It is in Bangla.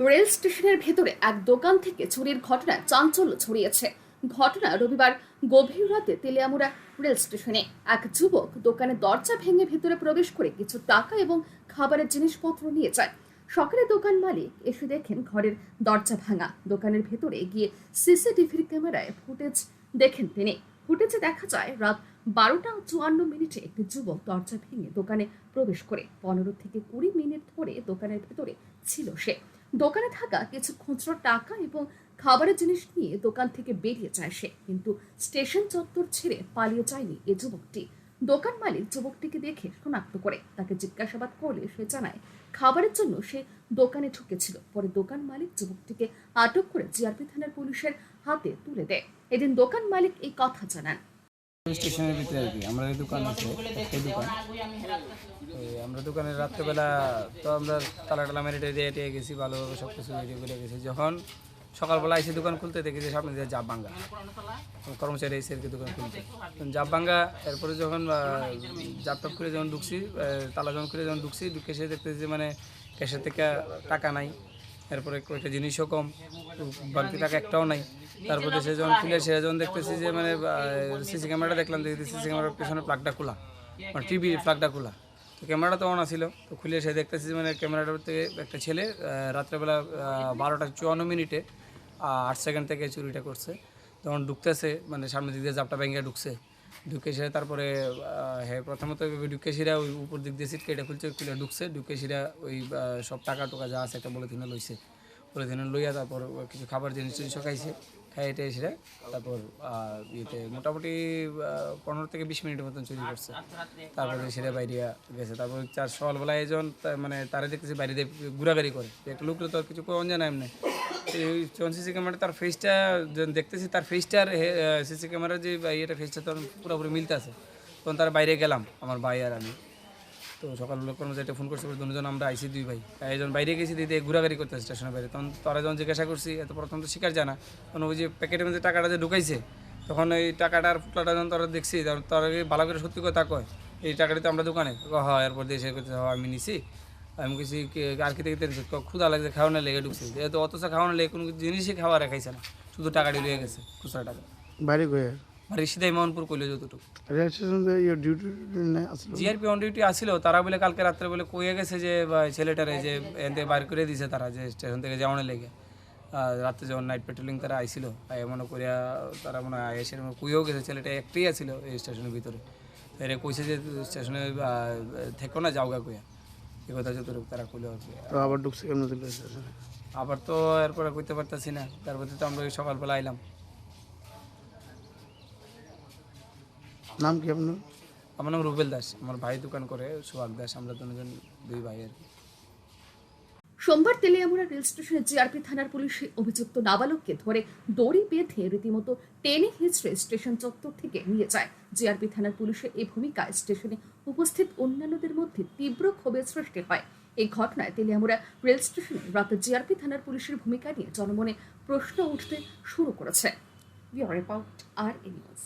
রেল স্টেশনের ভেতরে এক দোকান থেকে চুরির ঘটনায় চাঞ্চল্য ছড়িয়েছে। ঘটনা রবিবার গভীর রাতে তেলিয়ামুড়া রেল স্টেশনে। এক যুবক দোকানে দরজা ভেঙে ভেতরে প্রবেশ করে কিছু টাকা এবং খাবারের জিনিসপত্র নিয়ে যায়। সকালে দোকান মালিক এসে দেখেন ঘরের দরজা ভাঙা। দোকানের ভেতরে গিয়ে সিসিটিভির ক্যামেরায় ফুটেজ দেখেন তিনি। ফুটেজে দেখা যায়, রাত বারোটা চুয়ান্ন মিনিটে একটি যুবক দরজা ভেঙে দোকানে প্রবেশ করে। পনেরো থেকে কুড়ি মিনিট ধরে দোকানের ভেতরে ছিল সে। দোকানে থাকা কিছু খুচরো টাকা এবং খাবারের জিনিস নিয়ে দোকান থেকে বেরিয়ে যায় সে। কিন্তু স্টেশন চত্বর ছেড়ে পালিয়ে যায়নি এ যুবকটি। দোকান মালিক যুবকটিকে দেখে শনাক্ত করে। তাকে জিজ্ঞাসাবাদ করলে সে জানায়, খাবারের জন্য সে দোকানে ঢুকেছিল। পরে দোকান মালিক যুবকটিকে আটক করে জিআরপি থানার পুলিশের হাতে তুলে দেয়। এদিন দোকান মালিক এই কথা জানান। স্টেশনের ভিতরে আর কি। আমরা এই দোকান আছে দোকান। আমরা দোকানে রাত্রেবেলা তো আমরা তালা টালা মেরে দিয়ে টেয়ে গেছি, ভালোভাবে সব কিছু করে গেছি। যখন সকালবেলা এসে দোকান খুলতে দেখি যে সামনে দিয়ে জাপ ভাঙ্গা। কর্মচারী এসে আর কি দোকান খুলতে জাপ ভাঙ্গা, এরপরে যখন জাপ টাপ করে যখন ঢুকছি তালা যখন খুলে যখন ঢুকছি, ঢুকে এসে দেখতেছি যে মানে ক্যাশের থেকে টাকা নাই। এরপরে কয়েকটা জিনিসও কম বাড়তি টাকা একটাও নাই। তারপরে সে যখন খুলে, সে যখন দেখতেছি যে মানে সিসি ক্যামেরাটা দেখলাম দেখতে সিসি ক্যামেরার পেছনে প্লাগটা খোলা মানে টিভি প্লাগটা খোলা। তো ক্যামেরাটা তো অন ছিল তো খুলে সে দেখতেছি যে মানে ক্যামেরাটার থেকে একটা ছেলে রাত্রেবেলা বারোটা চুয়ান্ন মিনিটে আট সেকেন্ড থেকে চুরিটা করছে। তখন ঢুকতেছে মানে সামনে দিক দিয়ে জাপটা ভেঙে ঢুকছে। ঢুকে সে তারপরে হ্যাঁ প্রথমত ঢুকে সিরা ওই উপর দিক দিয়ে সিট কেটে খুলছে, খুলে ঢুকছে, ঢুকে সিরা ওই সব টাকা টুকা যা আছে একটা বলে দিনে লইছে। বলে দিনে লইয়া তারপর কিছু খাবার জিনিস টিনিসও খাইছে খাইতে এসে তারপর আহ, ইয়েতে মোটামুটি পনেরো থেকে বিশ মিনিটের মতন চুরি করছে। তারপরে সেটা বাইরে গেছে। তারপর চার সকালবেলা একজন তা- মানে তারা দেখতেছে বাইরে ঘোরাঘুরি করে। একটা লোক তো আর কিছু কোন জানা এমনি। সিসি ক্যামেরা তার ফেসটা দেখতেছি তার ফেসটার সিসি ক্যামেরার যে ইয়েটা ফেসটা তখন পুরোপুরি মিলতে আছে তখন তার বাইরে গেলাম আমার ভাই আর আমি। তো সকালবেলা কর্মচারীটা ফোন করছে দুজন আমরা আইসি দুই ভাই। একজন বাইরে গেছি দিদি ঘোরাঘুরি করতে স্টেশনের বাইরে। তখন তারা যখন জিজ্ঞাসা করছি এত প্রথম তো শিকার জানা তখন ওই যে প্যাকেটের মধ্যে টাকাটা যে ঢুকাইছে তখন এই টাকাটার ফুটলাটা যখন তারা দেখছি তারা ভালো করে সত্যি কথা কয়? এই টাকাটা তো আমরা দোকানে। ক, হ এরপর দিয়ে সে করছে "হ, আমি নিছি। আমি কিছু আর কি দেখতে ক্ষুদা লাগছে খাওয়ানো লেগে ঢুকছে। যেহেতু অথচ খাওয়ানো লেগে কোনো জিনিসই খাওয়া রেখাইছে না। শুধু টাকাটি লিয়ে গেছে খুচরা টাকা। বাইরে গয়ে সিধাই মোহনপুর কইলে যতটুকু। রেল স্টেশন ইয়ে ডিউটি নেই আসলো। জিআরপি অন ডিউটি আসছিল তারা বলে কালকে রাত্রে বলে কইয়ে গেছে যে ছেলেটারে যে এনতে বার করে দিছে তারা যে স্টেশন থেকে যাওয়ার লেগে। রাত্রে যখন নাইট পেট্রোলিং তারা আইছিল আয় মনে করিয়া তারা মনে হয় এসে কুইয়েও গেছে ছেলেটা একটাই আছিল এই স্টেশনের ভিতরে। এরে কইছে যে স্টেশনে থেকো না যাওগা কইয়া। এই কথা যতটুকু তারা কইলো আর আবার ঢুকছে কেমন আবার তো এরপরে কইতে পারতাছি না। তারপরে তো আমরা সকালবেলা আইলাম। নাম কি আপনার? আমার নাম রুবেল দাস। আমার ভাই দোকান করে সোহাগ দাস। আমরা দুজন দুই ভাই আর কি। সোমবার তেলিয়ামুড়া রেল স্টেশনে জিআরপি থানার পুলিশে অভিযুক্ত নাবালককে ধরে দড়ি বেঁধে রীতিমতো টেনে হিচড়ে স্টেশন চত্বর থেকে নিয়ে যায়। জিআরপি থানার পুলিশের এই ভূমিকায় স্টেশনে উপস্থিত অন্যান্যদের মধ্যে তীব্র ক্ষোভের সৃষ্টি হয়। এই ঘটনায় তেলিয়ামুড়া রেল স্টেশনে রাতে জিআরপি থানার পুলিশের ভূমিকা নিয়ে জনমনে প্রশ্ন উঠতে শুরু করেছে। রিপোর্ট আর এনিউজ